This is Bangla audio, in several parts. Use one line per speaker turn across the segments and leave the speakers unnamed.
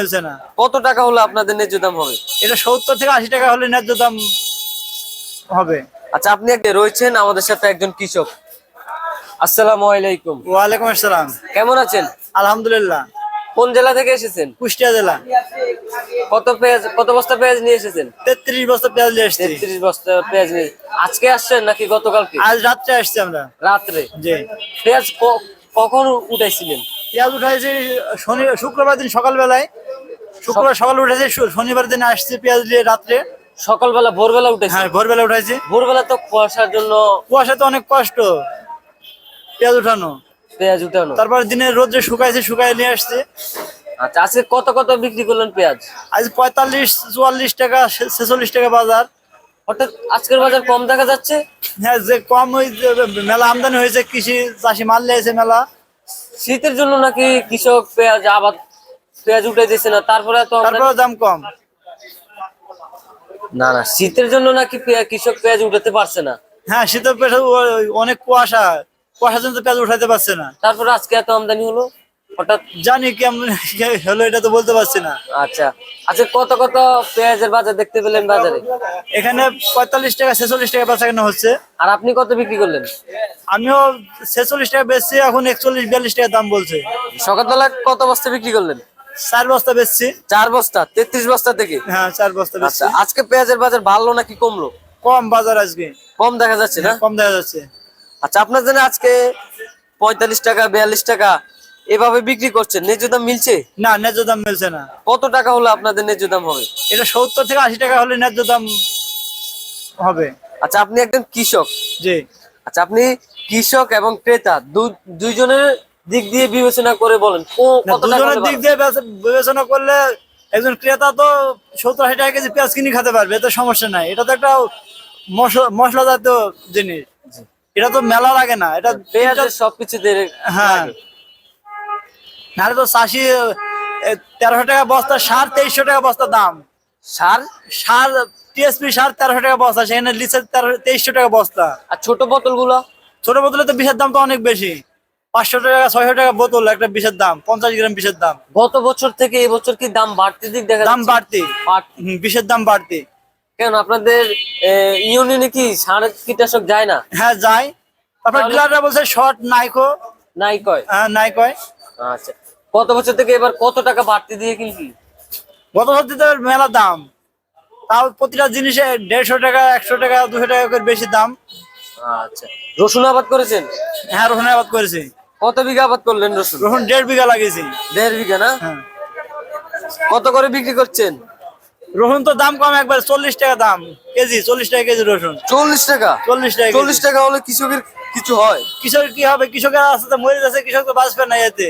মিলছে না।
কত টাকা হলে আপনাদের ন্যায্য দাম হবে?
এটা সত্তর থেকে আশি টাকা হলে ন্যায্য দাম হবে।
আচ্ছা আপনি রয়েছেন আমাদের সাথে একজন কৃষক। আসসালামু আলাইকুম।
ওয়ালাইকুম আসসালাম।
কেমন আছেন?
আলহামদুলিল্লাহ।
কোন জেলা থেকে এসেছেন?
কুষ্টিয়া জেলা।
কত পেঁয়াজ কত বস্তা পেঁয়াজ নিয়ে এসেছেন?
তেত্রিশ বছর পেঁয়াজ নিয়ে এসছি।
তেত্রিশ বস্তা পেঁয়াজ নিয়ে আজকে আসছেন নাকি গতকালকে?
আজ রাত্রে আসছি আমরা।
রাত্রে?
জি।
পেঁয়াজ কখন উঠাইছিলেন?
পেঁয়াজ উঠাইছি শনি শুক্রবার দিন সকালবেলায়। শুক্রবার সকালে উঠেছি শনিবার দিন আসছি পেঁয়াজ নিয়ে রাত্রে।
সকালবেলা ভোরবেলা উঠেছেন
হ্যাঁ ভোরবেলা উঠাইছি
ভোরবেলা তো কুয়াশার জন্য
কুয়াশা তো অনেক কষ্ট পেঁয়াজ উঠানো।
পেঁয়াজ উঠানো।
তারপর দিনে রোদ্রে শুকাইছে শুকাই নিয়ে আসছি।
আচ্ছা আজকে কত কত বিক্রি করলেন পেঁয়াজ?
আজ পঁয়তাল্লিশ চুয়াল্লিশ টাকা ছেচল্লিশ টাকা বাজার।
হঠাৎ আজকের বাজার কম দেখা যাচ্ছে?
হ্যাঁ যে কম ওই মেলা আমদানি হয়েছে কৃষি চাষি মাল নিয়েছে মেলা।
শীতের জন্য নাকি কৃষক পেঁয়াজ আবাদ পেঁয়াজ উঠে দিচ্ছে না তারপরে তো
তারপরে দাম কম।
না না শীতের জন্য নাকি কৃষক পেঁয়াজ উঠাতে পারছে না।
হ্যাঁ শীতের পেশে অনেক কুয়াশা। কুয়াশার জন্য পেঁয়াজ উঠাইতে পারছে না।
তারপরে আজকে এত আমদানি হলো? হঠাৎ
জানি কেমন হলো এটা তো বলতে পারছি না।
আচ্ছা। আচ্ছা কত কত পেঁয়াজের বাজার দেখতে পেলেন বাজারে?
এখানে পঁয়তাল্লিশ টাকা ছেচল্লিশ টাকা বেচা কেনা হচ্ছে।
আর আপনি কত বিক্রি করলেন?
আমিও ছেচল্লিশ টাকা বেচছি এখন একচল্লিশ বিয়াল্লিশ টাকা দাম বলছে।
সকালবেলা কত বস্তা বিক্রি করলেন?
চার বস্তা বেচছি।
চার বস্তা তেত্রিশ বস্তা থেকে?
হ্যাঁ চার বস্তা বেচছি।
আচ্ছা আজকে পেঁয়াজের বাজার বাড়লো নাকি কমলো?
কম বাজার আজকে।
কম দেখা যাচ্ছে না?
কম দেখা যাচ্ছে।
আচ্ছা আপনার জন্য আজকে পঁয়তাল্লিশ টাকা বিয়াল্লিশ টাকা এভাবে বিক্রি করছেন ন্যায্য দাম মিলছে?
না ন্যায্য দাম মিলছে না।
কত টাকা হলে আপনাদের ন্যায্য দাম হবে?
এটা সত্তর থেকে আশি টাকা হলে ন্যায্য দাম হবে।
আচ্ছা আপনি একজন কৃষক।
জি।
আচ্ছা আপনি কৃষক এবং ক্রেতা দুইজনের দিক দিয়ে বিবেচনা করে বলেন
দুজনের দিক দিয়ে বিবেচনা করলে একজন ক্রেতা তো সত্তর আশি টাকা কেজি পেঁয়াজ কিনে খেতে পারবে এতে সমস্যা নাই। এটা তো একটা মশলা জাতীয় জিনিস। এটা তো মেলা লাগে না এটা
পেঁয়াজের সবকিছু
হ্যাঁ। নাহলে তো চাষি তেরোশো টাকা বস্তা সার তেইশশো টাকা বস্তা দাম।
সার?
সার টিএসপি সার তেরোশো টাকা বস্তা সেখানে লিচের তেরো তেইশশো টাকা বস্তা।
আর ছোট বোতলগুলো
ছোট বোতলে তো বিষের দাম তো অনেক বেশি। পাঁচশো টাকা ছয়শো টাকা বোতল একটা বিষের দাম পঞ্চাশ গ্রাম বিষের দাম।
গত বছর থেকে এই বছর কি দাম বাড়তি দিক দেখা
দাম? বাড়তি। বিষের দাম বাড়তি।
কেন আপনাদের ইউনিয়নে কি সার কীটনাশক যায় না?
হ্যাঁ যায়। তারপর
তাহলে-
ডিলাররা বলছে শর্ট নাইকো। হ্যাঁ
আচ্ছা। কত বছর থেকে এবার কত টাকা বাড়তি দিয়ে
গত সত্যি মেলা দাম। তাও প্রতিটা জিনিসে দেড়শো টাকা একশো টাকা দুশো টাকা করে বেশি দাম।
আচ্ছা। রসুন আবাদ করেছেন?
হ্যাঁ রসুন আবাদ করেছি।
কত বিঘা আবাদ করলেন রসুন?
রসুন দেড় বিঘা লাগিয়েছি।
দেড় বিঘা না?
হ্যাঁ।
কত করে বিক্রি করছেন?
রসুন তো দাম কম একবার চল্লিশ টাকা দাম। কেজি চল্লিশ টাকা কেজি রসুন।
চল্লিশ টাকা?
চল্লিশ টাকা
চল্লিশ টাকা হলে কৃষকের কিছু হয়?
কৃষক কি হবে? কৃষকের আস্তে মরে যাচ্ছে কৃষক তো বাঁচবে না এতে।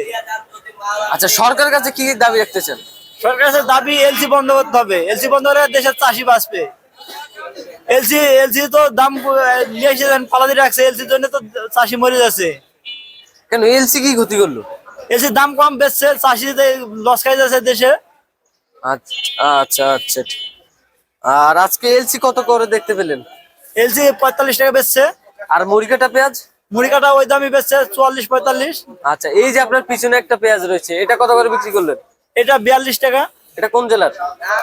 আচ্ছা সরকারের কাছে কি দাবি রাখতেছেন?
সরকারের কাছে দাবি এলসি বন্ধ করতে হবে। এলসি বন্ধ হলে দেশের চাষি বাঁচবে। এলসি এলসি তো দাম নিয়ে এসে পালাদি রাখছে। এলসির জন্য তো চাষি মরে যাচ্ছে।
কেন এলসি কি ক্ষতি করল?
এলসির দাম কম বেচছে চাষি লস খাই যাচ্ছে দেশে।
আচ্ছা আচ্ছা আচ্ছা। আর আজকে এলসি কত করে দেখতে পেলেন?
এলসি পঁয়তাল্লিশ টাকা বেচছে।
আর মুড়িকাটা পেঁয়াজ?
মুড়ি কাটা ওই দামই বেচছে চুয়াল্লিশ পঁয়তাল্লিশ।
আচ্ছা এই যে আপনার পিছনে একটা পেঁয়াজ রয়েছে এটা কত করে বিক্রি করলেন?
এটা বিয়াল্লিশ টাকা।
এটা কোন জেলার?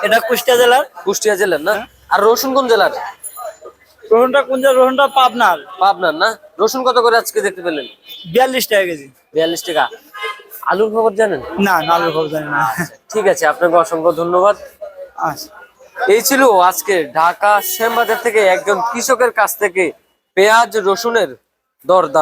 এটা কুষ্টিয়া জেলার।
কুষ্টিয়া জেলার না? আর রসুন কোন জেলার?
রোহনটা কোন রোহনটা পাবনার।
পাবনার না? রসুন কত করে আজকে দেখতে পেলেন?
বিয়াল্লিশ টাকা কেজি।
বিয়াল্লিশ টাকা। আলুর খবর জানেন?
না আলুর খবর জানি না।
ঠিক আছে আপনাকে অসংখ্য ধন্যবাদ।
আচ্ছা।
এই ছিল আজকে ঢাকা শ্যামবাজার থেকে একজন কৃষকের কাছ থেকে পেঁয়াজ রসুনের দরদাম।